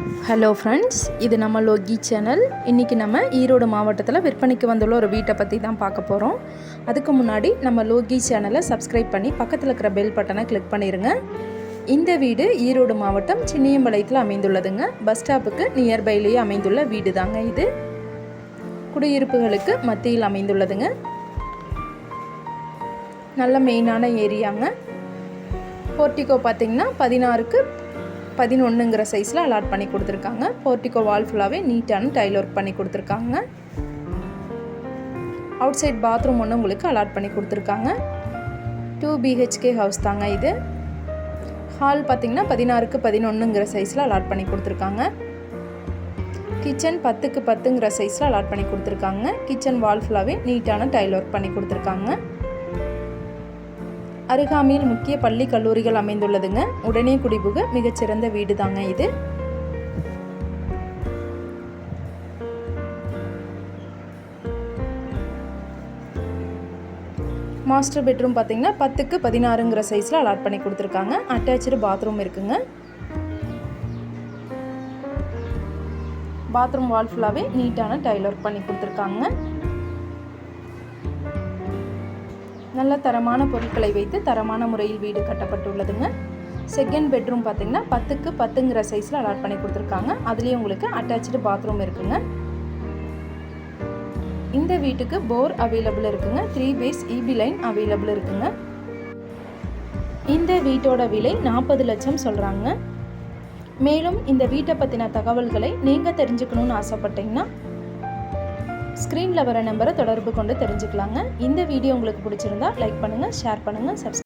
Hello friends இது நம்ம Loki channel. இன்றைக்கி நம்ம ஈரோடு மாவட்டத்தில் விற்பனைக்கு வந்துள்ள ஒரு வீட்டை பற்றி தான் பார்க்க போகிறோம் அதுக்கு முன்னாடி நம்ம லோகி சேனலை சப்ஸ்கிரைப் பண்ணி பக்கத்தில் இருக்கிற பெல் பட்டனை கிளிக் பண்ணிடுங்க இந்த வீடு ஈரோடு மாவட்டம் சின்னியம்பாளையத்தில் அமைந்துள்ளதுங்க. பஸ் ஸ்டாப்புக்கு நியர்பைலேயே அமைந்துள்ள வீடு தாங்க இது. குடியிருப்புகளுக்கு மத்தியில் அமைந்துள்ளதுங்க. நல்ல மெயினான ஏரியாங்க போர்ட்டிகோ பார்த்தீங்கன்னா பதினாறுக்கு பதினொன்றுங்கிற சைஸில் அலாட் பண்ணி கொடுத்துருக்காங்க. போர்ட்டிகோ வால் ஃபுல்லாகவே நீட்டான டைல் ஒர்க் பண்ணி கொடுத்துருக்காங்க. அவுட் சைட் பாத்ரூம் ஒன்று உங்களுக்கு அலாட் பண்ணி கொடுத்துருக்காங்க. டூ பிஹெச்கே ஹவுஸ் தாங்க இது. ஹால் பார்த்திங்கன்னா பதினாறுக்கு பதினொன்றுங்கிற சைஸில் அலாட் பண்ணி கொடுத்துருக்காங்க. கிச்சன் பத்துக்கு பத்துங்கிற சைஸில் அலாட் பண்ணி கொடுத்துருக்காங்க. கிச்சன் வால் ஃபுல்லாகவே நீட்டான டைல் ஒர்க் பண்ணி கொடுத்துருக்காங்க. அருகாமையில் முக்கிய பள்ளி கல்லூரிகள் அமைந்துள்ளதுங்க. உடனே குடிபுக மிகச்சிறந்த வீடு தாங்க இது. மாஸ்டர் பெட்ரூம் பார்த்தீங்கன்னா பத்துக்கு பதினாறுங்கிற சைஸில் அலாட் பண்ணி கொடுத்துருக்காங்க. அட்டாச்சு பாத்ரூம் இருக்குங்க. பாத்ரூம் வால் ஃபுல்லாகவே நீட்டான டைல் ஒர்க் பண்ணி கொடுத்துருக்காங்க. நல்ல தரமான பொருட்களை வைத்து தரமான முறையில் வீடு கட்டப்பட்டுள்ளதுங்க. செகண்ட் பெட்ரூம் பார்த்தீங்கன்னா பத்துக்கு பத்துங்கிற சைஸில் அலாட் பண்ணி கொடுத்துருக்காங்க. அதுலேயும் உங்களுக்கு அட்டாச்சு பாத்ரூம் இருக்குங்க. இந்த வீட்டுக்கு போர் அவைலபிள் இருக்குங்க. Three phase EB line available இருக்குங்க. இந்த வீட்டோட விலை நாற்பது லட்சம் சொல்கிறாங்க மேலும் இந்த வீட்டை பற்றின தகவல்களை நீங்கள் தெரிஞ்சுக்கணுன்னு ஆசைப்பட்டீங்கன்னா ஸ்க்ரீனில் வர நம்பரை தொடர்பு கொண்டு தெரிஞ்சுக்கலாங்க. இந்த வீடியோ உங்களுக்கு பிடிச்சிருந்தா லைக் பண்ணுங்கள் ஷேர் பண்ணுங்கள் சப்ஸ்கிரைப்